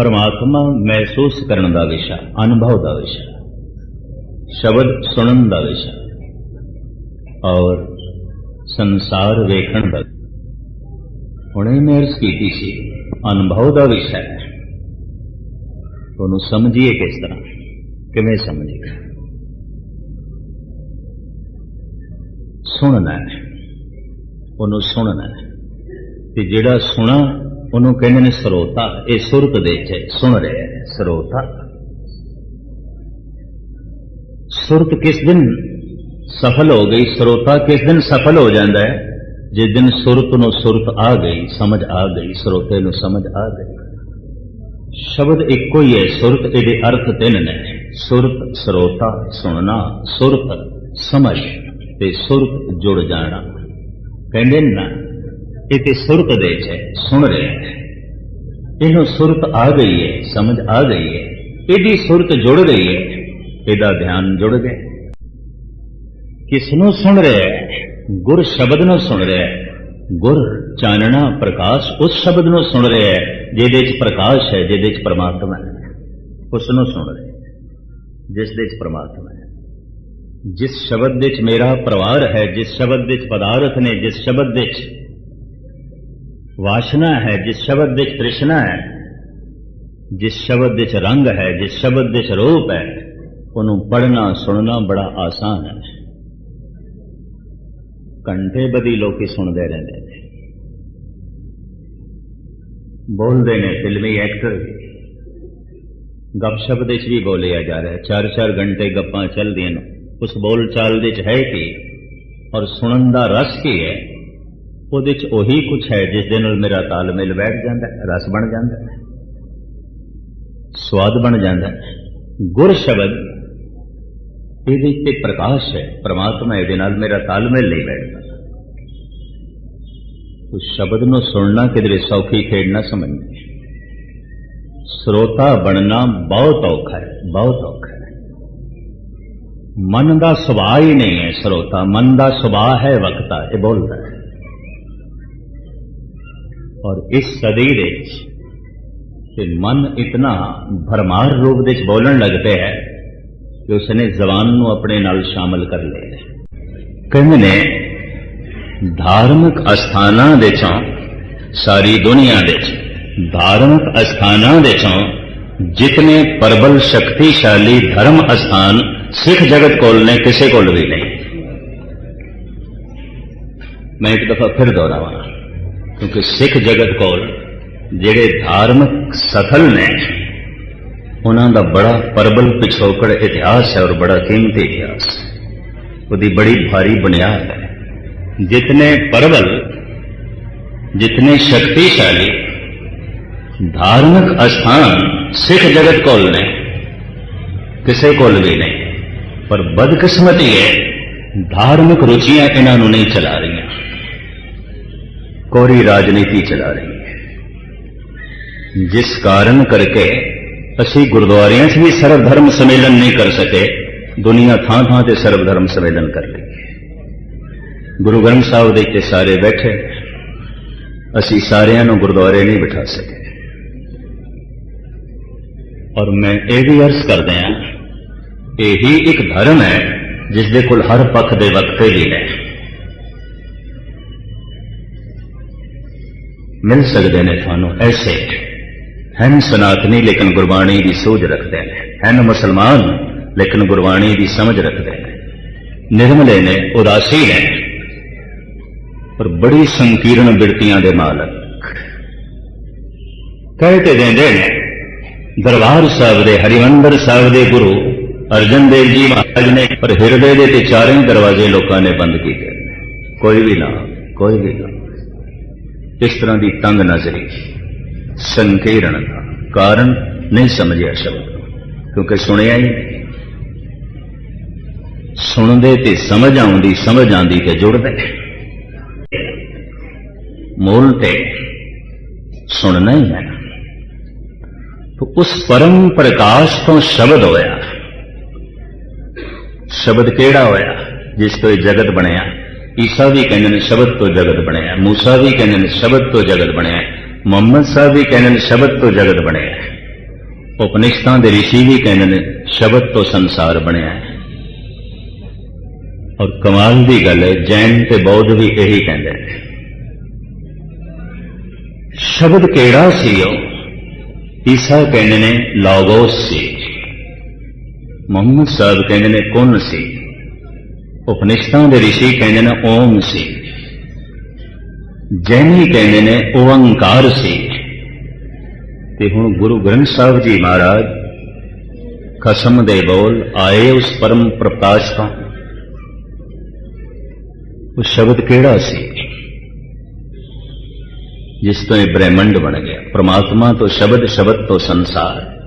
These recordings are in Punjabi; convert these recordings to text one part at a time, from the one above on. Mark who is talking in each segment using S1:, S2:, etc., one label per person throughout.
S1: ਪਰਮਾਤਮਾ ਮਹਿਸੂਸ ਕਰਨ ਦਾ ਵਿਸ਼ਾ, ਅਨੁਭਵ ਦਾ ਵਿਸ਼ਾ, ਸ਼ਬਦ ਸੁਣਨ ਦਾ ਵਿਸ਼ਾ ਔਰ ਸੰਸਾਰ ਵੇਖਣ ਦਾ। ਹੁਣੇ ਮੈਂ ਅਰਜ਼ ਕੀਤੀ ਸੀ, ਅਨੁਭਵ ਦਾ ਵਿਸ਼ਾ ਹੈ। ਉਹਨੂੰ ਸਮਝੀਏ ਕਿਸ ਤਰ੍ਹਾਂ, ਕਿਵੇਂ ਸਮਝੀਏ? ਸੁਣਨਾ ਹੈ, ਉਹਨੂੰ ਸੁਣਨਾ ਹੈ। ਤੇ ਜਿਹੜਾ ਸੁਣਾ ਉਹਨੂੰ ਕਹਿੰਦੇ ਨੇ ਸਰੋਤਾ। ਇਹ ਸੁਰਤ ਦੇ ਚ ਸੁਣ ਰਿਹਾ ਹੈ, ਸਰੋਤਾ। ਸੁਰਤ ਕਿਸ ਦਿਨ ਸਫਲ ਹੋ ਗਈ? ਸਰੋਤਾ ਕਿਸ ਦਿਨ ਸਫਲ ਹੋ ਜਾਂਦਾ ਹੈ? ਜਿਸ ਦਿਨ ਸੁਰਤ ਨੂੰ ਸੁਰਤ ਆ ਗਈ, ਸਮਝ ਆ ਗਈ, ਸਰੋਤੇ ਨੂੰ ਸਮਝ ਆ ਗਈ। ਸ਼ਬਦ ਇੱਕੋ ਹੀ ਹੈ, ਸੁਰਤ ਇਹਦੇ ਅਰਥ ਤਿੰਨ ਨੇ। ਸੁਰਤ, ਸਰੋਤਾ, ਸੁਣਨਾ, ਸੁਰਤ, ਸਮਝ ਤੇ ਸੁਰਤ ਜੁੜ ਜਾਣਾ। ਕਹਿੰਦੇ ਨੇ ਨਾ ਇਹ ਤੇ ਸੁਰਤ ਦੇ ਚ ਹੈ, ਸੁਣ ਰਿਹਾ ਹੈ। ਇਹਨੂੰ ਸੁਰਤ ਆ ਗਈ ਹੈ, ਸਮਝ ਆ ਗਈ ਹੈ। ਇਹਦੀ ਸੁਰਤ ਜੁੜ ਗਈ ਹੈ, ਇਹਦਾ ਧਿਆਨ ਜੁੜ ਗਿਆ। ਕਿਸ ਨੂੰ ਸੁਣ ਰਿਹਾ ਹੈ? ਗੁਰ ਸ਼ਬਦ ਨੂੰ ਸੁਣ ਰਿਹਾ ਗੁਰ ਚਾਨਣਾ ਪ੍ਰਕਾਸ਼, ਉਸ ਸ਼ਬਦ ਨੂੰ ਸੁਣ ਰਿਹਾ ਹੈ, ਜਿਹਦੇ ਚ ਪ੍ਰਕਾਸ਼ ਹੈ, ਜਿਹਦੇ ਚ ਪਰਮਾਤਮਾ ਹੈ। ਉਸ ਨੂੰ ਸੁਣ ਰਿਹਾ ਜਿਸ ਦੇ ਵਿੱਚ ਪਰਮਾਤਮਾ ਹੈ। ਜਿਸ ਸ਼ਬਦ ਦੇ ਚ ਮੇਰਾ ਪਰਿਵਾਰ ਹੈ, ਜਿਸ ਸ਼ਬਦ ਦੇ ਚ ਪਦਾਰਥ ਨੇ, ਜਿਸ ਸ਼ਬਦ ਦੇ ਚ ਵਾਸ਼ਨਾ ਹੈ, ਜਿਸ ਸ਼ਬਦ ਦੇ ਚ ਤ੍ਰਿਸ਼ਨਾ ਹੈ, ਜਿਸ ਸ਼ਬਦ ਦੇ ਚ ਰੰਗ ਹੈ, ਜਿਸ ਸ਼ਬਦ ਦੇ ਰੂਪ ਹੈ, ਉਹਨੂੰ ਪੜਨਾ ਸੁਣਨਾ ਬੜਾ ਆਸਾਨ ਹੈ। ਘੰਟੇ ਬਦੀ ਲੋਕੀ ਸੁਣਦੇ ਰਹਿੰਦੇ ਨੇ। ਬੋਲਦੇ ਨੇ ਫਿਲਮੀ ਐਕਟਰ ਵੀ। ਗੱਪਸ਼ਪ ਦੇ ਚ ਵੀ ਬੋਲਿਆ ਜਾ ਰਿਹਾ ਚਾਰ ਚਾਰ ਘੰਟੇ ਗੱਪਾਂ ਚੱਲਦੀਆਂ ਨੇ। ਉਸ ਬੋਲ ਚਾਲ ਦੇ ਵਿੱਚ ਹੈ ਕੀ? ਔਰ ਸੁਣਨ ਦਾ ਰਸ ਕੀ ਹੈ? ਉਹਦੇ ਚ ਉਹੀ ਕੁਝ ਹੈ ਜਿਸ ਦੇ ਨਾਲ ਮੇਰਾ ਤਾਲਮੇਲ ਬੈਠ ਜਾਂਦਾ, ਰਸ ਬਣ ਜਾਂਦਾ, ਸਵਾਦ ਬਣ ਜਾਂਦਾ। ਗੁਰ ਸ਼ਬਦ ਇਹਦੇ ਤੇ ਪ੍ਰਕਾਸ਼ ਹੈ, ਪ੍ਰਮਾਤਮਾ ਇਹਦੇ ਨਾਲ ਮੇਰਾ ਤਾਲਮੇਲ ਨਹੀਂ ਬੈਠਦਾ ਉਸ ਸ਼ਬਦ ਨੂੰ ਸੁਣਨਾ ਕਿਧਰੇ ਸੌਖੀ ਖੇਡ ਨਾ ਸਮਝਣਾ। ਸਰੋਤਾ ਬਣਨਾ ਬਹੁਤ ਔਖਾ ਹੈ, ਬਹੁਤ ਔਖਾ ਹੈ। ਮਨ ਦਾ ਸੁਭਾਅ ਹੀ ਨਹੀਂ ਹੈ ਸਰੋਤਾ, ਮਨ ਦਾ ਸੁਭਾਅ ਹੈ ਵਕਤਾ, ਇਹ ਬੋਲਦਾ ਹੈ। ਔਰ ਇਸ ਸਦੀ ਦੇ ਕਿ ਮਨ ਇਤਨਾ ਭਰਮਾਰ ਰੂਪ ਦੇ ਵਿੱਚ ਬੋਲਣ ਲੱਗਦਾ ਹੈ ਕਿ ਉਸਨੇ ਜ਼ਬਾਨ ਨੂੰ ਆਪਣੇ ਨਾਲ ਸ਼ਾਮਲ ਕਰ ਲਿਆ ਕਹਿੰਦੇ ਨੇ, ਧਾਰਮਿਕ ਅਸਥਾਨਾਂ ਦੇ ਚੋਂ, ਸਾਰੀ ਦੁਨੀਆ ਦੇ ਚ ਧਾਰਮਿਕ ਅਸਥਾਨਾਂ ਦੇ ਚੋਂ ਜਿਤਨੇ ਪ੍ਰਬਲ ਸ਼ਕਤੀਸ਼ਾਲੀ ਧਰਮ ਅਸਥਾਨ ਸਿੱਖ ਜਗਤ ਕੋਲ ਨੇ, ਕਿਸੇ ਕੋਲ ਵੀ ਨਹੀਂ। ਮੈਂ ਇੱਕ ਦਫਾ ਫਿਰ ਦੁਹਰਾਵਾਂ। ਕਿਉਂਕਿ ਸਿੱਖ ਜਗਤ ਕੋਲ ਜਿਹੜੇ ਧਾਰਮਿਕ ਸਫਲ ਨੇ, ਉਹਨਾਂ ਦਾ ਬੜਾ ਪਰਬਲ ਪਿਛੋਕੜ ਇਤਿਹਾਸ ਹੈ ਔਰ ਬੜਾ ਕੀਮਤੀ ਇਤਿਹਾਸ। ਉਹਦੀ ਬੜੀ ਭਾਰੀ ਬੁਨਿਆਦ ਹੈ। ਜਿਤਨੇ ਪਰਬਲ, ਜਿਤਨੇ ਸ਼ਕਤੀਸ਼ਾਲੀ, ਧਾਰਮਿਕ ਅਸਥਾਨ ਸਿੱਖ ਜਗਤ ਕੋਲ ਨੇ, ਕਿਸੇ ਕੋਲ ਵੀ ਨਹੀਂ। ਪਰ ਬਦਕਿਸਮਤੀ ਹੈ, ਧਾਰਮਿਕ ਰੁਚੀਆਂ ਇਹਨਾਂ ਨੂੰ ਨਹੀਂ ਚਲਾ ਰਹੀਆਂ। ਕੋਰੀ ਰਾਜਨੀਤੀ ਚਲਾ ਰਹੀ ਹੈ ਜਿਸ ਕਾਰਨ ਕਰਕੇ ਅਸੀਂ ਗੁਰਦੁਆਰਿਆਂ 'ਚ ਵੀ ਸਰਵ ਧਰਮ ਸੰਮੇਲਨ ਨਹੀਂ ਕਰ ਸਕੇ ਦੁਨੀਆ ਥਾਂ ਥਾਂ ਤੇ ਸਰਵ ਧਰਮ ਸੰਮੇਲਨ ਕਰ ਲਈ ਗੁਰੂ ਗ੍ਰੰਥ ਸਾਹਿਬ ਦੇ ਇੱਥੇ ਸਾਰੇ ਬੈਠੇ ਅਸੀਂ ਸਾਰਿਆਂ ਨੂੰ ਗੁਰਦੁਆਰੇ ਨਹੀਂ ਬਿਠਾ ਸਕੇ ਔਰ ਮੈਂ ਇਹ ਵੀ ਅਰਜ਼ ਕਰਦਾ ਹਾਂ ਇਹੀ ਇੱਕ ਧਰਮ ਹੈ ਜਿਸ ਦੇ ਕੋਲ ਹਰ ਪੱਖ ਦੇ ਵਕਤੇ ਵੀ ਹੈ ਮਿਲ ਸਕਦੇ ਨੇ ਤੁਹਾਨੂੰ ਐਸੇ ਹਨ ਸਨਾਤਨੀ ਲੇਕਿਨ ਗੁਰਬਾਣੀ ਦੀ ਸੋਝ ਰੱਖਦੇ ਨੇ। ਹਨ ਮੁਸਲਮਾਨ ਲੇਕਿਨ ਗੁਰਬਾਣੀ ਦੀ ਸਮਝ ਰੱਖਦੇ ਨੇ। ਨਿਰਮਲੇ ਨੇ, ਉਦਾਸੀ ਨੇ। ਪਰ ਬੜੀ ਸੰਕੀਰਣ ਬਿਰਤੀਆਂ ਦੇ ਮਾਲਕ। ਕਹਿ ਤੇ ਦਿੰਦੇ ਨੇ, ਦਰਬਾਰ ਸਾਹਿਬ ਦੇ, ਹਰਿਮੰਦਰ ਸਾਹਿਬ ਦੇ ਗੁਰੂ ਅਰਜਨ ਦੇਵ ਜੀ ਮਹਾਰਾਜ ਨੇ, ਪਰ ਹਿਰਦੇ ਦੇ ਤੇ ਚਾਰੇ ਦਰਵਾਜ਼ੇ ਲੋਕਾਂ ਨੇ ਬੰਦ ਕੀਤੇ। ਕੋਈ ਵੀ ਨਾ, ਕੋਈ ਵੀ ਨਾ। ਇਸ ਤਰ੍ਹਾਂ ਦੀ ਤੰਗ ਨਜ਼ਰੀ ਸੰਕੇਰਣ ਦਾ ਕਾਰਨ ਨਹੀਂ ਸਮਝਿਆ ਸ਼ਬਦ ਕਿਉਂਕਿ ਸੁਣਿਆ ਹੀ ਸੁਣਦੇ ਤੇ ਸਮਝ ਆਉਂਦੀ, ਸਮਝ ਆਂਦੀ ਤੇ ਜੁੜਦੇ ਮੂਲ ਤੇ ਸੁਣਨਾ ਹੀ ਹੈ। ਤੋ ਉਸ ਪਰਮ ਪ੍ਰਕਾਸ਼ ਤੋਂ ਸ਼ਬਦ ਹੋਇਆ। ਸ਼ਬਦ ਕਿਹੜਾ ਹੋਇਆ? ਜਿਸ ਤੋਂ ਇਹ ਜਗਤ ਬਣਿਆ। ਈਸਾ ਵੀ ਕਹਿੰਦੇ ਨੇ ਸ਼ਬਦ ਤੋਂ ਜਗਤ ਬਣਿਆ ਮੂਸਾ ਵੀ ਕਹਿੰਦੇ ਨੇ ਸ਼ਬਦ ਤੋਂ ਜਗਤ ਬਣਿਆ ਮੁਹੰਮਦ ਸਾਹਿਬ ਵੀ ਕਹਿੰਦੇ ਨੇ ਸ਼ਬਦ ਤੋਂ ਜਗਤ ਬਣਿਆ ਉਪਨਿਸ਼ਦਾਂ ਦੇ ਰਿਸ਼ੀ ਵੀ ਕਹਿੰਦੇ ਨੇ ਸ਼ਬਦ ਤੋਂ ਸੰਸਾਰ ਬਣਿਆ ਔਰ ਕਮਾਲ ਦੀ ਗੱਲ ਹੈ, ਜੈਨ ਤੇ ਬੌਧ ਵੀ ਇਹੀ ਕਹਿੰਦੇ ਨੇ। ਸ਼ਬਦ ਕਿਹੜਾ ਸੀ ਉਹ? ਈਸਾ ਕਹਿੰਦੇ ਨੇ ਲਾਗੋਸ ਸੀ। ਮੁਹੰਮਦ ਸਾਹਿਬ ਕਹਿੰਦੇ ਨੇ ਕੁਨ ਸੀ? ਉਪਨਿਸ਼ਦਾਂ ਦੇ ਰਿਸ਼ੀ ਕਹਿੰਦੇ ਨੇ ਓਮ ਸੀ। ਜੈਨੀ ਕਹਿੰਦੇ ਨੇ ਓੰਕਾਰ ਸੀ। ਤੇ ਹੁਣ ਗੁਰੂ ਗ੍ਰੰਥ ਸਾਹਿਬ ਜੀ ਮਹਾਰਾਜ ਕਸਮ ਦੇ ਬੋਲ ਆਏ ਉਸ ਪਰਮ ਪ੍ਰਕਾਸ਼ ਤੋਂ। ਉਹ ਸ਼ਬਦ ਕਿਹੜਾ ਸੀ? ਜਿਸ ਤੋਂ ਇਹ ਬ੍ਰਹਿਮੰਡ ਬਣ ਗਿਆ। ਪ੍ਰਮਾਤਮਾ ਤੋਂ ਸ਼ਬਦ ਸ਼ਬਦ ਤੋਂ ਸੰਸਾਰ।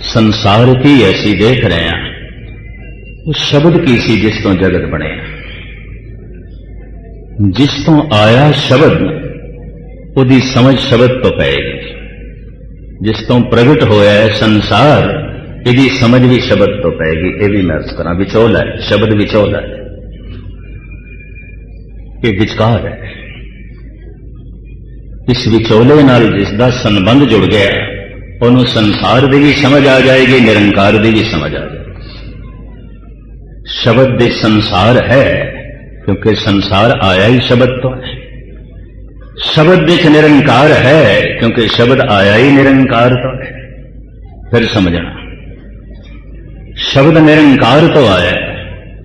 S1: ਸੰਸਾਰ ਕੀ ਐਸੀ ਦੇਖ ਰਹੇ ਹਾਂ। ਉਹ ਸ਼ਬਦ ਕੀ ਸੀ ਜਿਸ ਤੋਂ ਜਗਤ ਬਣਿਆ ਜਿਸ ਤੋਂ ਆਇਆ ਸ਼ਬਦ, ਉਹਦੀ ਸਮਝ ਸ਼ਬਦ ਤੋਂ ਪਏਗੀ। ਜਿਸ ਤੋਂ ਪ੍ਰਗਟ ਹੋਇਆ ਹੈ ਸੰਸਾਰ, ਇਹਦੀ ਸਮਝ ਵੀ ਸ਼ਬਦ ਤੋਂ ਪਏਗੀ। ਇਹ ਵੀ ਮੈਂ ਅਰਜ਼ ਕਰਾਂ, ਵਿਚੋਲਾ ਹੈ, ਸ਼ਬਦ ਵਿਚੋਲਾ ਹੈ। ਇਹ ਵਿਚਕਾਰ ਹੈ। ਇਸ ਵਿਚੋਲੇ ਨਾਲ ਜਿਸ ਦਾ ਸੰਬੰਧ ਜੁੜ ਗਿਆ, ਉਹਨੂੰ ਸੰਸਾਰ ਦੀ ਵੀ ਸਮਝ ਆ ਜਾਏਗੀ, ਨਿਰੰਕਾਰ ਦੀ ਵੀ ਸਮਝ ਆ ਜਾਏਗੀ। ਸ਼ਬਦ ਦੇ ਸੰਸਾਰ ਹੈ ਕਿਉਂਕਿ ਸੰਸਾਰ ਆਇਆ ਹੀ ਸ਼ਬਦ ਤੋਂ ਹੈ ਸ਼ਬਦ ਵਿੱਚ ਨਿਰੰਕਾਰ ਹੈ ਕਿਉਂਕਿ ਸ਼ਬਦ ਆਇਆ ਹੀ ਨਿਰੰਕਾਰ ਤੋਂ ਹੈ ਫਿਰ ਸਮਝਣਾ ਸ਼ਬਦ ਨਿਰੰਕਾਰ ਤੋਂ ਆਇਆ ਹੈ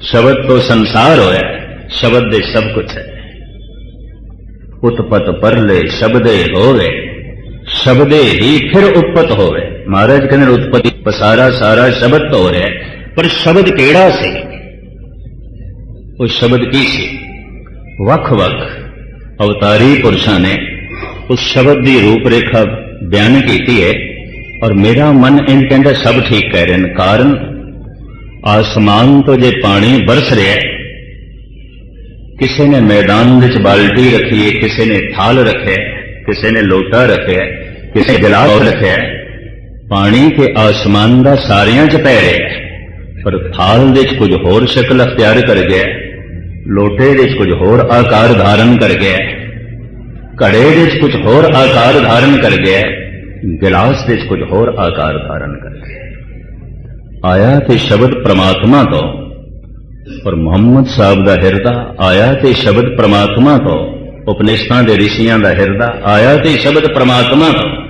S1: ਸ਼ਬਦ ਤੋਂ ਸੰਸਾਰ ਹੋਇਆ ਹੈ ਸ਼ਬਦ ਦੇ ਸਭ ਕੁਝ ਹੈ ਉਤਪਤ ਪਰਲੇ ਸ਼ਬਦੇ ਹੋਵੇ ਸ਼ਬਦੇ ਹੀ ਫਿਰ ਉਤਪਤ ਹੋਵੇ ਮਹਾਰਾਜ ਕਹਿੰਦੇ ਨੇ ਉਤਪਤੀ ਪਸਾਰਾ ਸਾਰਾ ਸ਼ਬਦ ਤੋਂ ਹੋ ਰਿਹਾ ਹੈ ਪਰ ਸ਼ਬਦ ਕਿਹੜਾ ਸੀ? ਉਹ ਸ਼ਬਦ ਕੀ ਸੀ? ਵੱਖ-ਵੱਖ ਅਵਤਾਰੀ ਪੁਰਸ਼ਾਂ ਨੇ ਉਸ ਸ਼ਬਦ ਦੀ ਰੂਪ ਰੇਖਾ ਬਿਆਨ ਕੀਤੀ ਹੈ ਔਰ ਮੇਰਾ ਮਨ ਇਹ ਕਹਿੰਦਾ ਸਭ ਠੀਕ ਕਹਿ ਰਹੇ ਨੇ, ਕਾਰਨ ਆਸਮਾਨ ਤੋਂ ਜੇ ਪਾਣੀ ਬਰਸ ਰਿਹਾ ਕਿਸੇ ਨੇ ਮੈਦਾਨ ਵਿੱਚ ਬਾਲਟੀ ਰੱਖੀ ਹੈ, ਕਿਸੇ ਨੇ ਥਾਲ ਰੱਖਿਆ ਕਿਸੇ ਨੇ ਲੋਟਾ ਰੱਖਿਆ ਹੈ, ਕਿਸੇ ਗਲਾਸ ਰੱਖਿਆ ਪਾਣੀ ਤੇ ਆਸਮਾਨ ਦਾ ਸਾਰਿਆਂ 'ਚ ਪੈ ਰਿਹਾ ਹੈ। ਪਰ ਥਾਲ ਦੇ ਵਿੱਚ ਕੁਝ ਹੋਰ ਸ਼ਕਲ ਅਖਤਿਆਰ ਕਰ ਗਿਆ। ਲੋਟੇ ਦੇ 'ਚ ਕੁਝ ਹੋਰ ਆਕਾਰ ਧਾਰਨ ਕਰ ਗਿਆ। ਘੜੇ ਦੇ 'ਚ ਕੁਝ ਹੋਰ ਆਕਾਰ ਧਾਰਨ ਕਰ ਗਿਆ। ਗਿਲਾਸ ਦੇ 'ਚ ਕੁਝ ਹੋਰ ਆਕਾਰ ਧਾਰਨ ਕਰ ਗਿਆ। ਆਇਆ ਤੇ ਸ਼ਬਦ ਪ੍ਰਮਾਤਮਾ ਤੋਂ। ਪਰ ਮੁਹੰਮਦ ਸਾਹਿਬ ਦਾ ਹਿਰਦਾ ਆਇਆ ਤੇ ਸ਼ਬਦ ਪ੍ਰਮਾਤਮਾ ਤੋਂ। ਉਪਨਿਸ਼ਦਾਂ ਦੇ ਰਿਸ਼ੀਆਂ ਦਾ ਹਿਰਦਾ ਆਇਆ ਤੇ ਸ਼ਬਦ ਪ੍ਰਮਾਤਮਾ ਤੋਂ।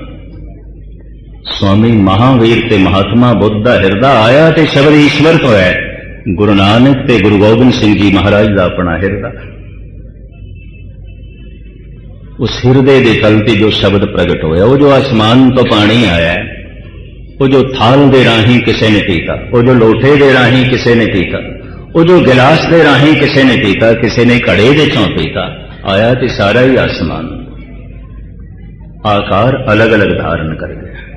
S1: ਸਵਾਮੀ ਮਹਾਵੀਰ ਤੇ ਮਹਾਤਮਾ ਬੁੱਧ ਦਾ ਹਿਰਦਾ ਆਇਆ ਤੇ ਸ਼ਬਦ ਈਸ਼ਵਰ ਤੋਂ ਹੈ ਗੁਰੂ ਨਾਨਕ ਤੇ ਗੁਰੂ ਗੋਬਿੰਦ ਸਿੰਘ ਜੀ ਮਹਾਰਾਜ ਦਾ ਆਪਣਾ ਹਿਰਦਾ। ਉਸ ਹਿਰਦੇ ਦੇ ਤਲ ਤੇ ਜੋ ਸ਼ਬਦ ਪ੍ਰਗਟ ਹੋਇਆ, ਉਹ ਜੋ ਅਸਮਾਨ ਤੋਂ ਪਾਣੀ ਆਇਆ, ਉਹ ਜੋ ਥਾਲ ਦੇ ਰਾਹੀਂ ਕਿਸੇ ਨੇ ਪੀਤਾ, ਉਹ ਜੋ ਲੋਟੇ ਦੇ ਰਾਹੀਂ ਕਿਸੇ ਨੇ ਪੀਤਾ, ਉਹ ਜੋ ਗਿਲਾਸ ਦੇ ਰਾਹੀਂ ਕਿਸੇ ਨੇ ਪੀਤਾ, ਕਿਸੇ ਨੇ ਘੜੇ ਦੇ ਚੋਂ ਪੀਤਾ, ਆਇਆ ਤੇ ਸਾਰਾ ਹੀ ਆਸਮਾਨ ਆਕਾਰ ਅਲੱਗ-ਅਲੱਗ ਧਾਰਨ ਕਰ ਗਿਆ।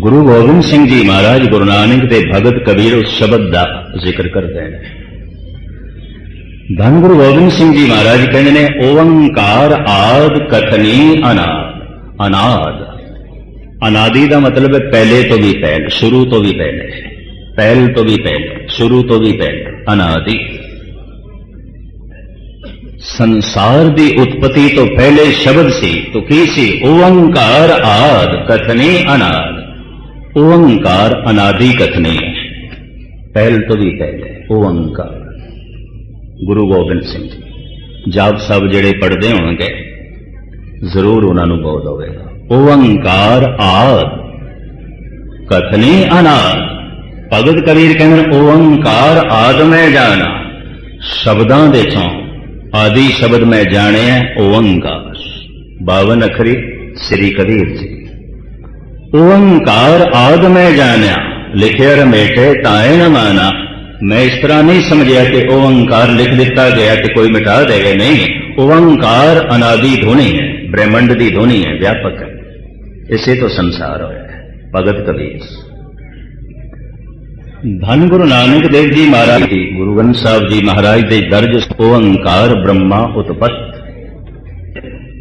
S1: ਗੁਰੂ ਗੋਬਿੰਦ ਸਿੰਘ ਜੀ ਮਹਾਰਾਜ ਗੁਰੂ ਨਾਨਕ ਦੇ ਭਗਤ ਕਬੀਰ ਉਸ ਸ਼ਬਦ ਦਾ ਜ਼ਿਕਰ ਕਰਦੇ ਨੇ। ਧੰਨ ਗੁਰੂ ਗੋਬਿੰਦ ਸਿੰਘ ਜੀ ਮਹਾਰਾਜ ਕਹਿੰਦੇ ਨੇ, ਓੰਕਾਰ ਆਦ ਕਥਨੀ ਅਨਾਦ ਅਨਾਦ। ਅਨਾਦੀ ਦਾ ਮਤਲਬ ਹੈ ਪਹਿਲੇ ਤੋਂ ਵੀ ਪਹਿਲ, ਸ਼ੁਰੂ ਤੋਂ ਵੀ ਪਹਿਲੇ। ਪਹਿਲ ਤੋਂ ਵੀ ਪਹਿਲੇ, ਸ਼ੁਰੂ ਤੋਂ ਵੀ ਪਹਿਲੇ, ਅਨਾਦੀ। ਸੰਸਾਰ ਦੀ ਉਤਪਤੀ ਤੋਂ ਪਹਿਲੇ ਸ਼ਬਦ ਸੀ, ਤੋ ਕੀ ਸੀ? ਓੰਕਾਰ ਆਦ ਕਥਨੀ ਅਨਾਦ। ਓੰਕਾਰ ਅਨਾਦੀ ਕਥਨੀ ਹੈ ਪਹਿਲ ਤੋਂ ਵੀ ਪਹਿਲੇ ਓੰਕਾਰ ਗੁਰੂ ਗੋਬਿੰਦ ਸਿੰਘ ਜੀ, ਜਾਪ ਸਾਹਿਬ ਜਿਹੜੇ ਪੜ੍ਹਦੇ ਹੋਣਗੇ, ਜ਼ਰੂਰ ਉਹਨਾਂ ਨੂੰ ਬੋਧ ਹੋਵੇਗਾ। ਓੰਕਾਰ ਆਦ, ਕਥਨੀ ਅਨਾਦ। ਭਗਤ ਕਬੀਰ ਕਹਿੰਦੇ ਓੰਕਾਰ ਆਦ ਮੈਂ ਜਾਣਾ। ਸ਼ਬਦਾਂ ਦੇ ਚੋਂ ਆਦੀ ਸ਼ਬਦ ਮੈਂ ਜਾਣਿਆ ਓੰਕਾਰ 52 ਅਖਰੀ ਸ੍ਰੀ ਕਬੀਰ ਜੀ। ਓੰਕਾਰ ਆਦ ਮੈਂ ਜਾਣਿਆ, ਲਿਖਿਆ ਰਮੇਟੇ ਤਾਏ ਨ ਮਾਨਾ। ਮੈਂ ਇਸ ਤਰ੍ਹਾਂ ਨਹੀਂ ਸਮਝਿਆ ਕਿ ਓੰਕਾਰ ਲਿਖ ਦਿੱਤਾ ਗਿਆ ਤੇ ਕੋਈ ਮਿਟਾ ਦੇਗਾ ਨਹੀਂ। ਓੰਕਾਰ ਅਨਾਦੀ ਧੁਨੀ ਹੈ, ਬ੍ਰਹਮੰਡ ਦੀ ਧੁਨੀ ਹੈ, ਵਿਆਪਕ ਹੈ। ਇਸੇ ਤੋਂ ਸੰਸਾਰ ਹੋਇਆ ਹੈ, ਭਗਤ ਕਬੀਰ। ਧੰਨ ਗੁਰੂ ਨਾਨਕ ਦੇਵ ਜੀ ਮਹਾਰਾਜ ਜੀ ਗੁਰੂ ਗ੍ਰੰਥ ਸਾਹਿਬ ਜੀ ਮਹਾਰਾਜ ਦੇ ਦਰਜ ਓੰਕਾਰ ਬ੍ਰਹਮਾ ਉਤਪਤ।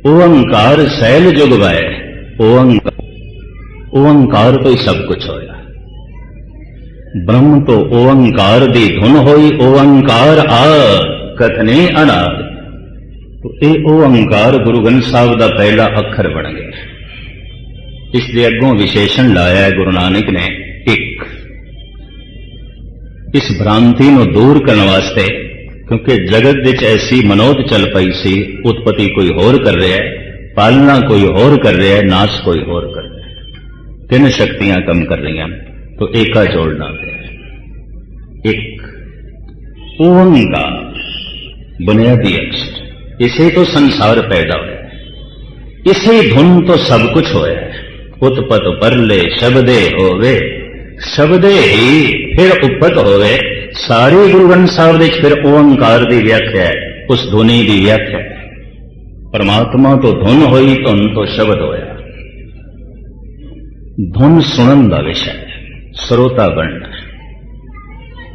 S1: ਓੰਕਾਰ ਸੈਲ ਜੁਗ ਓੰਕਾਰ ਓੰਕਾਰ ਤੋਂ ਹੀ ਸਭ ਕੁਝ ਹੋਇਆ। ਬ੍ਰਹਮ ਤੋਂ ਓੰਕਾਰ ਦੀ ਧੁਨ ਹੋਈ, ਓੰਕਾਰ ਆ ਕਥਨੇ ਅਨਾਦ। ਤੋ ਇਹ ਓੰਕਾਰ ਗੁਰੂ ਗ੍ਰੰਥ ਸਾਹਿਬ ਦਾ ਪਹਿਲਾ ਅੱਖਰ ਬਣ ਗਿਆ। ਇਸ ਦੇ ਅੱਗੋਂ ਵਿਸ਼ੇਸ਼ਣ ਲਾਇਆ ਹੈ ਗੁਰੂ ਨਾਨਕ ਨੇ ਇੱਕ। ਇਸ ਭ੍ਰਾਂਤੀ ਨੂੰ ਦੂਰ ਕਰਨ ਵਾਸਤੇ, ਕਿਉਂਕਿ ਜਗਤ ਵਿੱਚ ਐਸੀ ਮਨੋਦ ਚੱਲ ਪਈ ਸੀ, ਉਤਪਤੀ ਕੋਈ ਹੋਰ ਕਰ ਰਿਹਾ ਹੈ, ਪਾਲਣਾ ਕੋਈ ਹੋਰ ਕਰ ਰਿਹਾ ਹੈ, ਨਾਸ਼ ਕੋਈ ਹੋਰ ਕਰ ਰਿਹਾ ਤਿੰਨ ਸ਼ਕਤੀਆਂ ਕੰਮ ਕਰ ਰਹੀਆਂ ਤਾਂ ਏਕਾ ਜੋੜਨਾ ਪਿਆ ਇੱਕ ਓੰਕਾਰ ਬੁਨਿਆਦੀ ਅਕਸ਼ਰ। ਇਸੇ ਤੋਂ ਸੰਸਾਰ ਪੈਦਾ ਹੋਇਆ। ਹੈ ਇਸੇ ਧੁਨ ਤੋਂ ਸਭ ਕੁਝ ਹੋਇਆ। ਹੈ ਉਤਪਤ ਪਰਲੇ ਸ਼ਬਦੇ ਹੋਵੇ, ਸ਼ਬਦੇ ਹੀ ਫਿਰ ਉਪਤ ਹੋਵੇ। ਸਾਰੇ ਗੁਰੂ ਗ੍ਰੰਥ ਸਾਹਿਬ ਦੇ ਵਿੱਚ ਫਿਰ ਓੰਕਾਰ ਦੀ ਵਿਆਖਿਆ ਹੈ, ਉਸ ਧੁਨੀ ਦੀ ਵਿਆਖਿਆ ਹੈ। ਪਰਮਾਤਮਾ ਤੋਂ ਧੁਨ ਹੋਈ, ਧੁਨ ਤੋਂ ਸ਼ਬਦ ਹੋਇਆ। ਧੁਨ ਸੁਣਨ ਦਾ ਵਿਸ਼ਾ ਹੈ, ਸਰੋਤਾ ਬਣਨਾ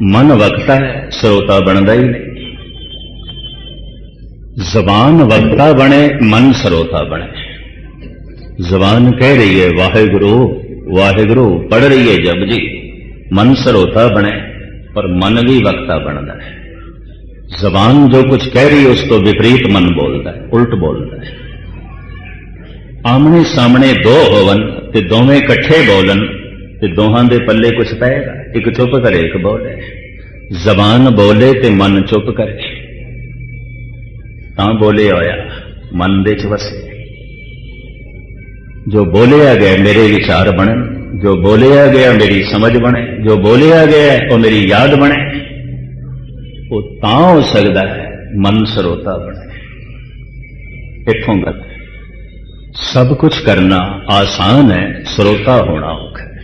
S1: ਮਨ ਵਕਤਾ ਹੈ, ਸਰੋਤਾ ਬਣਦਾ ਹੀ ਨਹੀਂ। ਜ਼ਬਾਨ ਵਕਤਾ ਬਣੇ, ਮਨ ਸਰੋਤਾ ਬਣੇ। ਜ਼ਬਾਨ ਕਹਿ ਰਹੀ ਹੈ, ਵਾਹਿਗੁਰੂ ਵਾਹਿਗੁਰੂ ਪੜ ਰਹੀ ਹੈ ਜੀ। ਮਨ ਸਰੋਤਾ ਬਣੇ, ਪਰ ਮਨ ਵੀ ਵਕਤਾ ਬਣਦਾ ਹੈ। ਜ਼ਬਾਨ ਜੋ ਕੁਝ ਕਹਿ ਰਹੀ ਹੈ, ਉਸ ਤੋਂ ਵਿਪਰੀਤ ਮਨ ਬੋਲਦਾ ਹੈ, ਉਲਟ ਬੋਲਦਾ ਹੈ। ਆਮਣੇ ਸਾਹਮਣੇ ਦੋ ਹੋਵਨ ਤੇ ਦੋਵੇਂ ਇਕੱਠੇ ਬੋਲਣ ਤੇ ਦੋਹਾਂ ਦੇ ਪੱਲੇ ਕੁਝ ਪਏਗਾ। ਇੱਕ ਚੁੱਪ ਕਰੇ, ਇੱਕ ਬੋਲੇ। ਜ਼ਬਾਨ ਬੋਲੇ ਤੇ ਮਨ ਚੁੱਪ ਕਰੇ। ਤਾਂ ਬੋਲੇ ਹੋਇਆ, ਮਨ ਦੇ ਚ ਵਸੇ। ਜੋ ਬੋਲਿਆ ਗਿਆ, ਮੇਰੇ ਵਿਚਾਰ ਬਣਨ ਜੋ ਬੋਲਿਆ ਗਿਆ, ਮੇਰੀ ਸਮਝ ਬਣੇ। ਜੋ ਬੋਲਿਆ ਗਿਆ, ਉਹ ਮੇਰੀ ਯਾਦ ਬਣੇ। ਉਹ ਤਾਂ ਹੋ ਸਕਦਾ ਹੈ, ਮਨ ਸਰੋਤਾ ਬਣੇ। ਇੱਥੋਂ ਗੱਲ ਹੈ। ਸਭ ਕੁਝ ਕਰਨਾ ਆਸਾਨ ਹੈ, ਸਰੋਤਾ ਹੋਣਾ ਔਖਾ ਹੈ।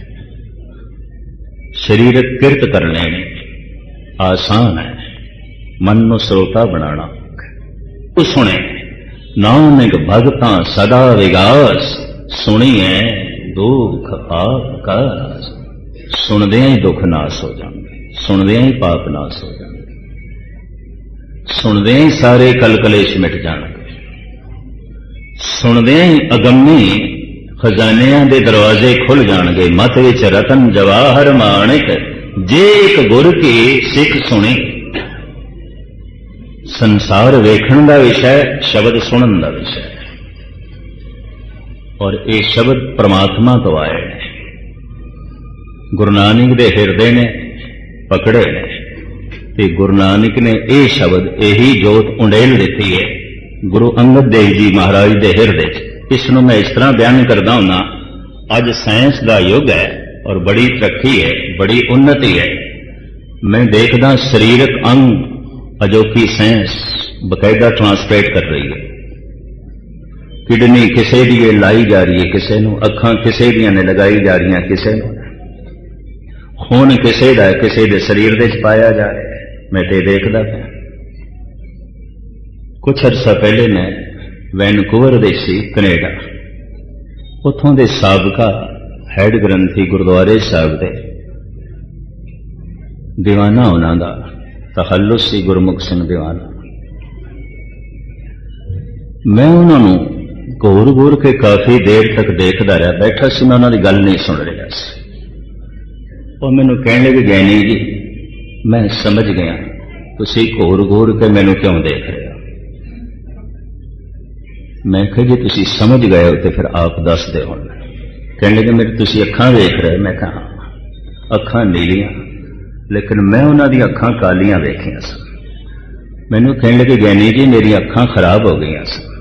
S1: ਸਰੀਰਕ ਕਿਰਤ ਕਰਨੇ ਨੇ ਆਸਾਨ ਹੈ, ਮਨ ਨੂੰ ਸਰੋਤਾ ਬਣਾਉਣਾ ਔਖਾ ਉਹ ਸੁਣੇ, ਨਾਨਕ ਭਗਤਾਂ ਸਦਾ ਵਿਗਾਸ ਸੁਣੀਏ ਦੁੱਖ ਪਾਪ ਕਾ ਸੁਣਦਿਆਂ ਹੀ ਦੁੱਖ ਨਾਸ ਹੋ ਜਾਣਗੇ ਸੁਣਦਿਆਂ ਹੀ ਪਾਪ ਨਾਸ ਹੋ ਜਾਂਦੇ। ਸੁਣਦਿਆਂ ਹੀ ਸਾਰੇ ਕਲਕਲੇਸ਼ ਮਿਟ ਜਾਣਗੇ ਸੁਣਦਿਆਂ ਹੀ ਅਗੰਮੀ, ਖਜ਼ਾਨਿਆਂ ਦੇ ਦਰਵਾਜ਼ੇ ਖੁੱਲ ਜਾਣਗੇ ਮਤ ਵਿੱਚ ਰਤਨ ਜਵਾਹਰ ਮਾਣਿਕ, ਜੇ ਇੱਕ ਗੁਰ ਕੀ ਸਿੱਖ ਸੁਣੇ। ਸੰਸਾਰ ਵੇਖਣ ਦਾ ਵਿਸ਼ਾ ਹੈ, ਸ਼ਬਦ ਸੁਣਨ ਦਾ ਵਿਸ਼ਾ ਔਰ ਇਹ ਸ਼ਬਦ ਪ੍ਰਮਾਤਮਾ ਤੋਂ ਆਇਆ ਨੇ। ਗੁਰੂ ਨਾਨਕ ਦੇ ਹਿਰਦੇ ਨੇ, ਪਕੜੇ ਨੇ। ਤੇ ਗੁਰੂ ਨਾਨਕ ਨੇ ਇਹ ਸ਼ਬਦ, ਇਹੀ ਜੋਤ ਉਡੇਲ ਦਿੱਤੀ ਹੈ। ਗੁਰੂ ਅੰਗਦ ਦੇਵ ਜੀ ਮਹਾਰਾਜ ਦੇ ਹਿਰਦੇ 'ਚ। ਇਸ ਨੂੰ ਮੈਂ ਇਸ ਤਰ੍ਹਾਂ ਬਿਆਨ ਕਰਦਾ ਹੁੰਨਾ, ਅੱਜ ਸਾਇੰਸ ਦਾ ਯੁੱਗ ਹੈ ਔਰ ਬੜੀ ਤਰੱਕੀ ਹੈ, ਬੜੀ ਉન્નਤੀ ਹੈ। ਮੈਂ ਦੇਖਦਾ ਸਰੀਰਕ ਅੰਗ ਅਜੋਕੀ ਸਾਇੰਸ ਬਕਾਇਦਾ ਟ੍ਰਾਂਸਲੇਟ ਕਰ ਰਹੀ ਹੈ। ਕਿਡਨੀ ਕਿਸੇ ਦੀ ਇਹ ਲਾਈ ਜਾ ਰਹੀ ਹੈ ਕਿਸੇ ਨੂੰ, ਅੱਖਾਂ ਕਿਸੇ ਦੀਆਂ ਨੇ ਲਗਾਈ ਜਾ ਰਹੀਆਂ ਕਿਸੇ ਨੂੰ। ਖੂਨ ਕਿਸੇ ਦਾ ਕਿਸੇ ਦੇ ਸਰੀਰ ਦੇ ਚ ਪਾਇਆ ਜਾ ਰਿਹਾ ਮੈਂ ਤੇ ਦੇਖਦਾ ਪਿਆ। ਕੁਝ ਅਰਸਾ ਪਹਿਲੇ ਮੈਂ ਵੈਨਕੂਵਰ ਦੇ ਸੀ ਕੈਨੇਡਾ। ਉੱਥੋਂ ਦੇ ਸਾਬਕਾ ਹੈਡ ਗ੍ਰੰਥੀ ਗੁਰਦੁਆਰੇ ਸਾਹਿਬ ਦੇ ਦੀਵਾਨਾ ਉਹਨਾਂ ਦਾ ਤਖੱਲੁਸ ਸੀ ਗੁਰਮੁਖ ਸਿੰਘ ਦੀਵਾਨਾ। ਮੈਂ ਉਹਨਾਂ ਨੂੰ ਘੋਰ ਘੂਰ ਕੇ ਕਾਫੀ ਦੇਰ ਤੱਕ ਦੇਖਦਾ ਰਿਹਾ, ਬੈਠਾ ਸੀ ਮੈਂ ਉਹਨਾਂ ਦੀ ਗੱਲ ਨਹੀਂ ਸੁਣ ਰਿਹਾ ਸੀ। ਉਹ ਮੈਨੂੰ ਕਹਿਣ ਲੱਗੇ, ਗੈਨੀ ਜੀ, ਮੈਂ ਸਮਝ ਗਿਆ, ਤੁਸੀਂ ਘੋਰ ਘੋਰ ਕੇ ਮੈਨੂੰ ਕਿਉਂ ਦੇਖ ਰਹੇ ਮੈਂ ਕਿਹਾ ਜੇ ਤੁਸੀਂ ਸਮਝ ਗਏ ਹੋ ਤੇ ਫਿਰ ਆਪ ਦੱਸਦੇ ਦਿਓ ਹੁਣ। ਕਹਿਣ ਲੱਗੇ, ਮੇਰੇ ਤੁਸੀਂ ਅੱਖਾਂ ਵੇਖ ਰਹੇ ਹੋ। ਮੈਂ ਕਿਹਾ, ਹਾਂ ਅੱਖਾਂ ਨੀਲੀਆਂ, ਲੇਕਿਨ ਮੈਂ ਉਹਨਾਂ ਦੀਆਂ ਅੱਖਾਂ ਕਾਲੀਆਂ ਵੇਖੀਆਂ ਸਨ। ਮੈਨੂੰ ਕਹਿਣ ਲੱਗੇ ਗਿਆਨੀ ਜੀ, ਮੇਰੀਆਂ ਅੱਖਾਂ ਖਰਾਬ ਹੋ ਗਈਆਂ ਸਨ।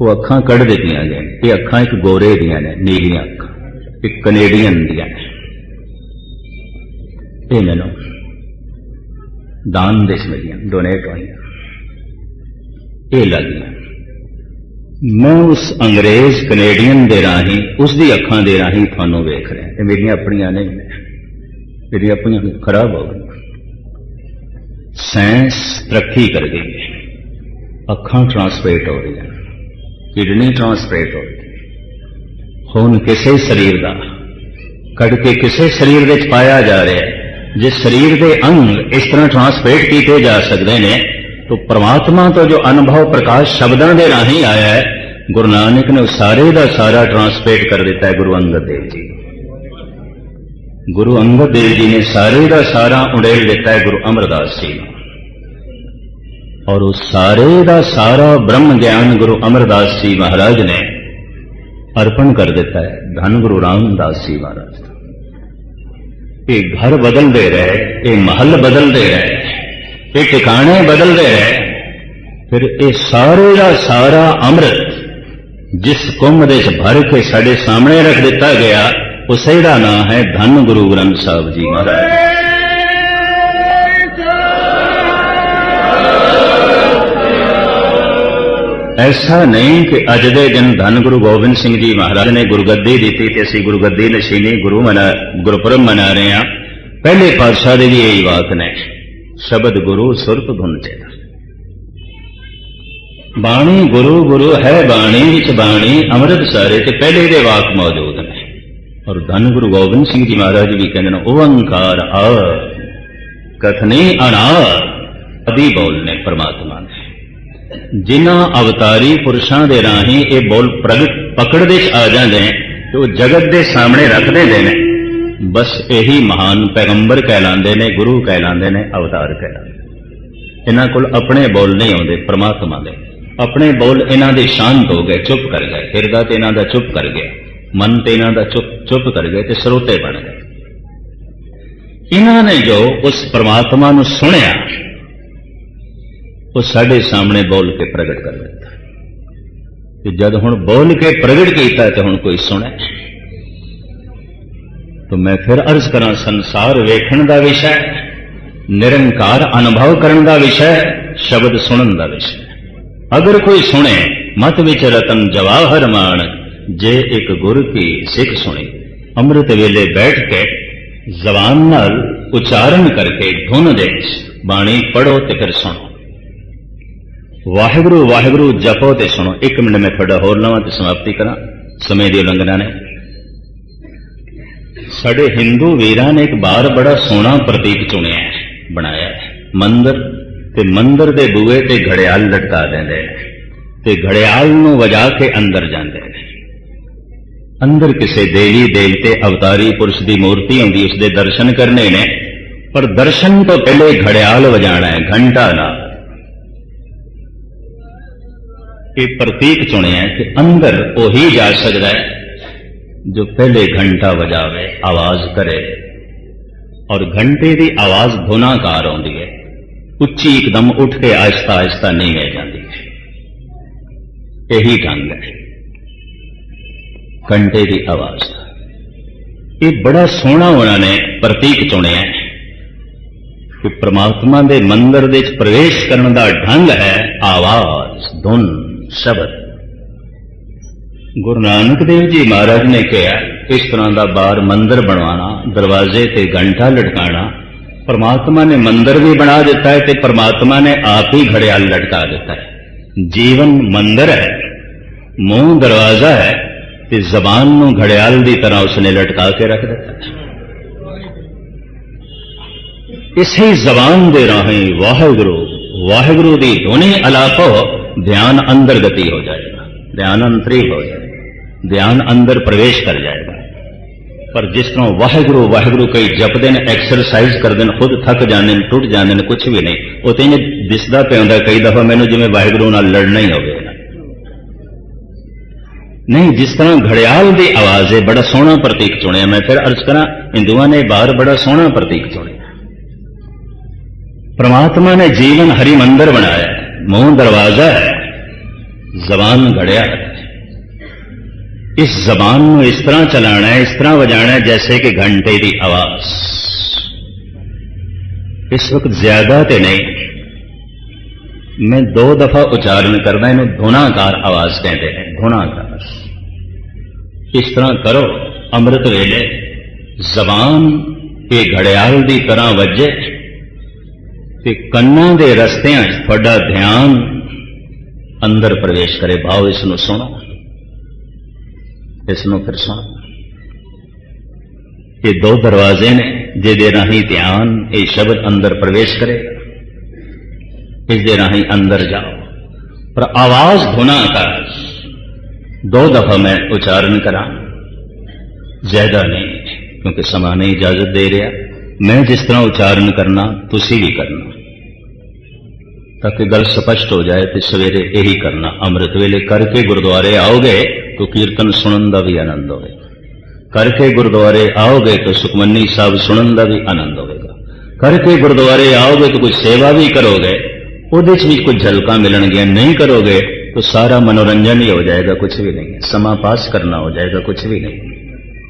S1: ਉਹ ਅੱਖਾਂ ਕੱਢ ਦਿੱਤੀਆਂ ਗਈਆਂ ਇਹ ਅੱਖਾਂ ਇੱਕ ਗੋਰੇ ਦੀਆਂ ਨੇ, ਨੀਲੀਆਂ ਅੱਖਾਂ। ਇੱਕ ਕੈਨੇਡੀਅਨ ਦੀਆਂ ਨੇ। ਇਹ ਮੈਨੂੰ ਦਾਨ ਦੇ ਮਿਲੀਆਂ ਡੋਨੇਟ ਹੋਈਆਂ ਇਹ ਲੱਗੀਆਂ। ਮੈਂ ਉਸ ਅੰਗਰੇਜ਼ ਕੈਨੇਡੀਅਨ ਦੇ ਰਾਹੀਂ, ਉਸ ਦੀ ਅੱਖਾਂ ਦੇ ਰਾਹੀਂ ਤੁਹਾਨੂੰ ਵੇਖ ਰਿਹਾ ਇਹ ਮੇਰੀਆਂ ਆਪਣੀਆਂ ਨਹੀਂ ਨੇ। ਮੇਰੀਆਂ ਆਪਣੀਆਂ ਖਰਾਬ ਹੋ ਗਈਆਂ। ਸਾਇੰਸ ਤਰੱਕੀ ਕਰ ਗਈ ਹੈ। ਅੱਖਾਂ ਟ੍ਰਾਂਸਪੇਟ ਹੋ ਰਹੀਆਂ। ਕਿਡਨੀ ਟ੍ਰਾਂਸਪੇਟ ਹੋ ਰਹੀ ਹੈ। ਖੂਨ ਕਿਸੇ ਸਰੀਰ ਦਾ, ਕੱਢ ਕੇ ਕਿਸੇ ਸਰੀਰ ਵਿੱਚ ਪਾਇਆ ਜਾ ਰਿਹਾ ਹੈ। ਜੇ ਸਰੀਰ ਦੇ ਅੰਗ ਇਸ ਤਰ੍ਹਾਂ ਟ੍ਰਾਂਸਪੇਟ ਕੀਤੇ ਜਾ ਸਕਦੇ ਨੇ ਤੋ ਪ੍ਰਮਾਤਮਾ ਤੋਂ ਜੋ ਅਨੁਭਵ ਪ੍ਰਕਾਸ਼ ਸ਼ਬਦਾਂ ਦੇ ਰਾਹੀਂ ਆਇਆ ਹੈ, ਗੁਰੂ ਨਾਨਕ ਨੇ ਉਹ ਸਾਰੇ ਦਾ ਸਾਰਾ ਟਰਾਂਸਲੇਟ ਕਰ ਦਿੱਤਾ ਹੈ ਗੁਰੂ ਅੰਗਦ ਦੇਵ ਜੀ। ਗੁਰੂ ਅੰਗਦ ਦੇਵ ਜੀ ਨੇ ਸਾਰੇ ਦਾ ਸਾਰਾ ਉਡੇਲ ਦਿੱਤਾ ਹੈ ਗੁਰੂ ਅਮਰਦਾਸ ਜੀ ਨੂੰ। ਔਰ ਉਹ ਸਾਰੇ ਦਾ ਸਾਰਾ ਬ੍ਰਹਮ ਗਿਆਨ ਗੁਰੂ ਅਮਰਦਾਸ ਜੀ ਮਹਾਰਾਜ ਨੇ ਅਰਪਣ ਕਰ ਦਿੱਤਾ ਹੈ, ਧੰਨ ਗੁਰੂ ਰਾਮਦਾਸ ਜੀ ਮਹਾਰਾਜ। ਇਹ ਘਰ ਬਦਲਦੇ ਰਹੇ, ਇਹ ਮਹਲ ਬਦਲਦੇ ਰਹੇ। ਇਹ ਟਿਕਾਣੇ ਬਦਲਦੇ ਰਹੇ ਫਿਰ ਇਹ ਸਾਰੇ ਦਾ ਸਾਰਾ ਅੰਮ੍ਰਿਤ ਜਿਸ ਕੁੰਭ ਦੇ ਚ ਭਰ ਕੇ ਸਾਡੇ ਸਾਹਮਣੇ ਰੱਖ ਦਿੱਤਾ ਗਿਆ, ਉਸੇ ਦਾ ਨਾਮ ਹੈ ਧੰਨ ਗੁਰੂ ਗ੍ਰੰਥ ਸਾਹਿਬ ਜੀ ਮਹਾਰਾਜ। ਐਸਾ ਨਹੀਂ ਕਿ ਅੱਜ ਦੇ ਦਿਨ ਧੰਨ ਗੁਰੂ ਗੋਬਿੰਦ ਸਿੰਘ ਜੀ ਮਹਾਰਾਜ ਨੇ ਗੁਰਗੱਦੀ ਦਿੱਤੀ ਤੇ ਅਸੀਂ ਗੁਰਗੱਦੀ ਨਸ਼ੀਨੀ ਗੁਰੂ ਮਨਾ ਗੁਰਪੁਰਬ ਮਨਾ ਰਹੇ ਹਾਂ। ਪਹਿਲੇ ਪਾਤਸ਼ਾਹ ਦੇ ਵੀ ਇਹੀ ਬਾਤ ਨੇ। ਸ਼ਬਦ ਗੁਰੂ ਸੁਰਤ ਧੁਨ ਚੇਤਾ ਬਾਣੀ ਗੁਰੂ ਗੁਰੂ ਹੈ ਬਾਣੀ, ਵਿੱਚ ਬਾਣੀ, ਅੰਮ੍ਰਿਤ ਸਾਰੇ ਤੇ ਪਹਿਲੇ ਦੇ ਵਾਕ ਮੌਜੂਦ ਨੇ। ਔਰ ਧੰਨ ਗੁਰੂ ਗੋਬਿੰਦ ਸਿੰਘ ਜੀ ਮਹਾਰਾਜ ਵੀ ਕਹਿੰਦੇ ਨੇ, ਓੰਕਾਰ ਆ ਕਥਨੀ ਅਨਾਰ ਅਦੀ ਬੋਲ ਨੇ ਪਰਮਾਤਮਾ ਨੇ। ਜਿਨ੍ਹਾਂ ਅਵਤਾਰੀ ਪੁਰਸ਼ਾਂ ਦੇ ਰਾਹੀਂ ਇਹ ਬੋਲ ਪ੍ਰਗਟ, ਪਕੜ ਦੇ ਚ ਆ ਜਾਂਦੇ ਤੇ ਉਹ ਜਗਤ ਦੇ ਸਾਹਮਣੇ ਰੱਖ ਦਿੰਦੇ ਨੇ। ਬਸ ਇਹੀ ਮਹਾਨ ਪੈਗੰਬਰ ਕਹਿਲਾਉਂਦੇ ਨੇ, ਗੁਰੂ ਕਹਿਲਾਉਂਦੇ ਨੇ, ਅਵਤਾਰ ਕਹਿਲਾਉਂਦੇ ਇਹਨਾਂ ਕੋਲ ਆਪਣੇ ਬੋਲ ਨਹੀਂ ਆਉਂਦੇ, ਪ੍ਰਮਾਤਮਾ ਦੇ। ਆਪਣੇ ਬੋਲ ਇਹਨਾਂ ਦੇ ਸ਼ਾਂਤ ਹੋ ਗਏ, ਚੁੱਪ ਕਰ ਗਏ। ਹਿਰਦਾ ਤੇ ਇਹਨਾਂ ਦਾ ਚੁੱਪ ਕਰ ਗਿਆ। ਮਨ ਤੇ ਇਹਨਾਂ ਦਾ ਚੁੱਪ ਚੁੱਪ ਕਰ ਗਏ ਤੇ ਸਰੋਤੇ ਬਣ ਗਏ। ਇਹਨਾਂ ਨੇ ਜੋ ਉਸ ਪ੍ਰਮਾਤਮਾ ਨੂੰ ਸੁਣਿਆ, ਉਹ ਸਾਡੇ ਸਾਹਮਣੇ ਬੋਲ ਕੇ ਪ੍ਰਗਟ ਕਰ ਦਿੱਤਾ। ਤੇ ਜਦ ਹੁਣ ਬੋਲ ਕੇ ਪ੍ਰਗਟ ਕੀਤਾ ਤੇ ਹੁਣ ਕੋਈ ਸੁਣੇ ਤਾਂ ਮੈਂ ਫਿਰ ਅਰਜ਼ ਕਰਾਂ, ਸੰਸਾਰ ਵੇਖਣ ਦਾ ਵਿਸ਼ਾ ਨਿਰੰਕਾਰ ਅਨੁਭਵ ਕਰਨ ਦਾ ਵਿਸ਼ਾ ਸ਼ਬਦ ਸੁਣਨ ਦਾ ਵਿਸ਼ਾ ਅਗਰ ਕੋਈ ਸੁਣੇ, ਮਤ ਵਿੱਚ ਰਤਨ ਜਵਾਹਰ ਮਾਨ ਜੇ ਇੱਕ ਗੁਰ ਕੀ ਸਿੱਖ ਸੁਣੇ, ਅੰਮ੍ਰਿਤ ਵੇਲੇ ਬੈਠ ਕੇ ਜ਼ਬਾਨ ਨਾਲ ਉਚਾਰਨ ਕਰਕੇ ਧੁਨ ਦੇ ਬਾਣੀ ਪੜੋ ਤੇ ਫਿਰ ਸੁਣੋ। ਵਾਹਿਗੁਰੂ ਵਾਹਿਗੁਰੂ ਜਪੋ ਤੇ ਸੁਣੋ। ਇੱਕ ਮਿੰਟ ਮੈਂ ਤੁਹਾਡਾ ਹੋਰ ਲਵਾਂ ਤੇ ਸਮਾਪਤੀ ਕਰਾਂ। ਸਮੇਂ ਦੀ ਉਲੰਘਣਾ ਨੇ ਸਾਡੇ ਹਿੰਦੂ ਵੀਰਾਂ ਨੇ ਇੱਕ ਬਾਰ ਬੜਾ ਸੋਹਣਾ ਪ੍ਰਤੀਕ ਚੁਣਿਆ ਹੈ, ਬਣਾਇਆ ਹੈ। ਮੰਦਰ ਤੇ ਮੰਦਰ ਦੇ ਬੂਹੇ ਤੇ ਘੜਿਆਲ ਲਟਕਾ ਦਿੰਦੇ ਨੇ ਤੇ ਘੜਿਆਲ ਨੂੰ ਵਜਾ ਕੇ ਅੰਦਰ ਜਾਂਦੇ ਨੇ। ਅੰਦਰ ਕਿਸੇ ਦੇਵੀ ਦੇਵਤੇ ਅਵਤਾਰੀ ਪੁਰਸ਼ ਦੀ ਮੂਰਤੀ ਹੁੰਦੀ ਉਸ ਦੇ ਦਰਸ਼ਨ ਕਰਨੇ ਨੇ, ਪਰ ਦਰਸ਼ਨ ਤੋਂ ਪਹਿਲੇ ਘੜਿਆਲ ਵਜਾਣਾ ਹੈ, ਘੰਟਾ ਨਾਲ ਇਹ ਪ੍ਰਤੀਕ ਚੁਣਿਆ ਕਿ ਅੰਦਰ ਉਹੀ ਜਾ ਸਕਦਾ ਹੈ ਜੋ ਪਹਿਲੇ ਘੰਟਾ ਵਜਾਵੇ, ਆਵਾਜ਼ ਕਰੇ। ਔਰ ਘੰਟੇ ਦੀ ਆਵਾਜ਼ ਧੁਨਾਕਾਰ ਆਉਂਦੀ ਹੈ। ਉੱਚੀ ਇੱਕਦਮ ਉੱਠ ਕੇ ਆਹਿਸਤਾ ਆਹਿਸਤਾ ਨਹੀਂ ਹੈ ਜਾਂਦੀ। ਇਹੀ ਢੰਗ ਹੈ। ਘੰਟੇ ਦੀ ਆਵਾਜ਼। ਇਹ ਬੜਾ ਸੋਹਣਾ ਉਹਨਾਂ ਨੇ ਪ੍ਰਤੀਕ ਚੁਣਿਆ ਹੈ ਕਿ ਪ੍ਰਮਾਤਮਾ ਦੇ ਮੰਦਰ ਦੇ ਵਿੱਚ ਪ੍ਰਵੇਸ਼ ਕਰਨ ਦਾ ਢੰਗ ਹੈ ਆਵਾਜ਼, ਧੁਨ, ਸ਼ਬਦ। ਗੁਰੂ ਨਾਨਕ ਦੇਵ ਜੀ ਮਹਾਰਾਜ ਨੇ ਕਿਹਾ, ਇਸ ਤਰ੍ਹਾਂ ਦਾ ਬਾਹਰ ਮੰਦਰ ਬਣਵਾਣਾ ਦਰਵਾਜ਼ੇ ਤੇ ਘੰਟਾ ਲਟਕਾਣਾ ਪਰਮਾਤਮਾ ਨੇ ਮੰਦਰ ਵੀ ਬਣਾ ਦਿੱਤਾ ਹੈ ਤੇ ਪਰਮਾਤਮਾ ਨੇ ਆਪ ਹੀ ਘੜਿਆਲ ਲਟਕਾ ਦਿੱਤਾ ਹੈ। ਜੀਵਨ ਮੰਦਰ ਹੈ, ਮੂੰਹ ਦਰਵਾਜ਼ਾ ਹੈ ਤੇ ਜ਼ਬਾਨ ਨੂੰ ਘੜਿਆਲ ਦੀ ਤਰ੍ਹਾਂ ਉਸਨੇ ਲਟਕਾ ਕੇ ਰੱਖ ਦਿੱਤਾ ਇਸੇ ਜ਼ਬਾਨ ਦੇ ਰਾਹੀਂ ਵਾਹਿਗੁਰੂ ਵਾਹਿਗੁਰੂ ਦੀ ਧੁਨੀ ਅਲਾਪੋ ਧਿਆਨ ਅੰਦਰ ਗਤੀ ਹੋ ਜਾਏਗਾ, ਧਿਆਨ ਅੰਤਰੀ ਹੋ ਜਾਏਗਾ। ਧਿਆਨ ਅੰਦਰ ਪ੍ਰਵੇਸ਼ ਕਰ ਜਾਏਗਾ। ਪਰ ਜਿਸ ਤਰ੍ਹਾਂ ਵਾਹਿਗੁਰੂ ਵਾਹਿਗੁਰੂ ਕਈ ਜਪਦੇ ਨੇ ਐਕਸਰਸਾਈਜ਼ ਕਰਦੇ ਨੇ, ਖੁਦ ਥੱਕ ਜਾਂਦੇ ਨੇ, ਟੁੱਟ ਜਾਂਦੇ ਨੇ ਕੁਝ ਵੀ ਨਹੀਂ, ਉਹ ਤੇ ਦਿਸਦਾ ਪਿਆ ਹੁੰਦਾ, ਕਈ ਦਫਾ ਮੈਨੂੰ ਜਿਵੇਂ ਵਾਹਿਗੁਰੂ ਨਾਲ ਲੜਨਾ ਹੀ ਹੋਵੇ। ਨਹੀਂ, ਜਿਸ ਤਰ੍ਹਾਂ ਘੜਿਆਲ ਦੀ ਆਵਾਜ਼ ਹੈ, ਬੜਾ ਸੋਹਣਾ ਪ੍ਰਤੀਕ ਚੁਣਿਆ, ਮੈਂ ਫਿਰ ਅਰਜ਼ ਕਰਾਂ, ਹਿੰਦੂਆਂ ਨੇ ਬਾਹਰ ਬੜਾ ਸੋਹਣਾ ਪ੍ਰਤੀਕ ਚੁਣਿਆ। ਪ੍ਰਮਾਤਮਾ ਨੇ ਜੀਵਨ ਹਰੀ ਮੰਦਰ ਬਣਾਇਆ, ਮੂੰਹ ਦਰਵਾਜ਼ਾ ਹੈ, ਜ਼ਬਾਨ ਘੜਿਆ ਹੈ। ਇਸ ਜ਼ਬਾਨ ਨੂੰ ਇਸ ਤਰ੍ਹਾਂ ਚਲਾਣਾ ਹੈ ਇਸ ਤਰ੍ਹਾਂ ਵਜਾਣਾ ਜੈਸੇ ਕਿ ਘੰਟੇ ਦੀ ਆਵਾਜ਼ ਇਸ ਵਕਤ ਜ਼ਿਆਦਾ ਤੇ ਨਹੀਂ ਮੈਂ ਦੋ ਦਫਾ ਉਚਾਰਨ ਕਰਦਾ ਇਹਨੂੰ ਧੁਨਾਕਾਰ ਆਵਾਜ਼ ਕਹਿੰਦੇ ਨੇ ਧੁਨਾਕਾਰ ਇਸ ਤਰ੍ਹਾਂ ਕਰੋ ਅੰਮ੍ਰਿਤ ਵੇਲੇ ਜ਼ਬਾਨ ਤੇ ਘੜਿਆਲ ਦੀ ਤਰ੍ਹਾਂ ਵੱਜੇ ਤੇ ਕੰਨਾਂ ਦੇ ਰਸਤਿਆਂ 'ਚ ਤੁਹਾਡਾ ਧਿਆਨ ਅੰਦਰ ਪ੍ਰਵੇਸ਼ ਕਰੇ ਭਾਵ ਇਸ ਨੂੰ ਸੁਣੋ ਇਸ ਨੂੰ ਫਿਰ ਸੁਣੋ। ਇਹ ਦੋ ਦਰਵਾਜ਼ੇ ਨੇ ਜਿਹਦੇ ਰਾਹੀਂ ਧਿਆਨ ਇਹ ਸ਼ਬਦ ਅੰਦਰ ਪ੍ਰਵੇਸ਼ ਕਰੇ। ਇਸ ਦੇ ਰਾਹੀਂ ਅੰਦਰ ਜਾਓ। ਪਰ ਆਵਾਜ਼ ਧੁਨਾ ਕਰ। ਦੋ ਦਫਾ ਮੈਂ ਉਚਾਰਨ ਕਰਾਂ। ਜ਼ਿਆਦਾ ਨਹੀਂ, ਕਿਉਂਕਿ ਸਮਾਂ ਨਹੀਂ ਇਜਾਜ਼ਤ ਦੇ ਰਿਹਾ। ਮੈਂ ਜਿਸ ਤਰ੍ਹਾਂ ਉਚਾਰਨ ਕਰਨਾ, ਤੁਸੀਂ ਵੀ ਕਰਨਾ। ਤਾਂ ਕਿ ਗੱਲ ਸਪਸ਼ਟ ਹੋ ਜਾਏ ਤੇ ਸਵੇਰੇ ਇਹੀ ਕਰਨਾ। ਅੰਮ੍ਰਿਤ ਵੇਲੇ ਕਰਕੇ ਗੁਰਦੁਆਰੇ ਆਓਗੇ ਤੋ ਕੀਰਤਨ ਸੁਣਨ ਦਾ ਵੀ ਆਨੰਦ ਹੋਵੇ। ਕਰਕੇ ਗੁਰਦੁਆਰੇ ਆਓਗੇ ਤਾਂ ਸੁਖਮਨੀ ਸਾਹਿਬ ਸੁਣਨ ਦਾ ਵੀ ਆਨੰਦ ਹੋਵੇਗਾ। ਕਰਕੇ ਗੁਰਦੁਆਰੇ ਆਓਗੇ ਤਾਂ ਕੋਈ ਸੇਵਾ ਵੀ ਕਰੋਗੇ, ਉਹਦੇ 'ਚ ਵੀ ਕੁਝ ਝਲਕਾਂ ਮਿਲਣਗੀਆਂ, ਨਹੀਂ ਕਰੋਗੇ ਤਾਂ ਸਾਰਾ ਮਨੋਰੰਜਨ ਹੀ ਹੋ ਜਾਏਗਾ ਕੁਝ ਵੀ ਨਹੀਂ ਸਮਾਂ ਪਾਸ ਕਰਨਾ ਹੋ ਜਾਏਗਾ ਕੁਝ ਵੀ ਨਹੀਂ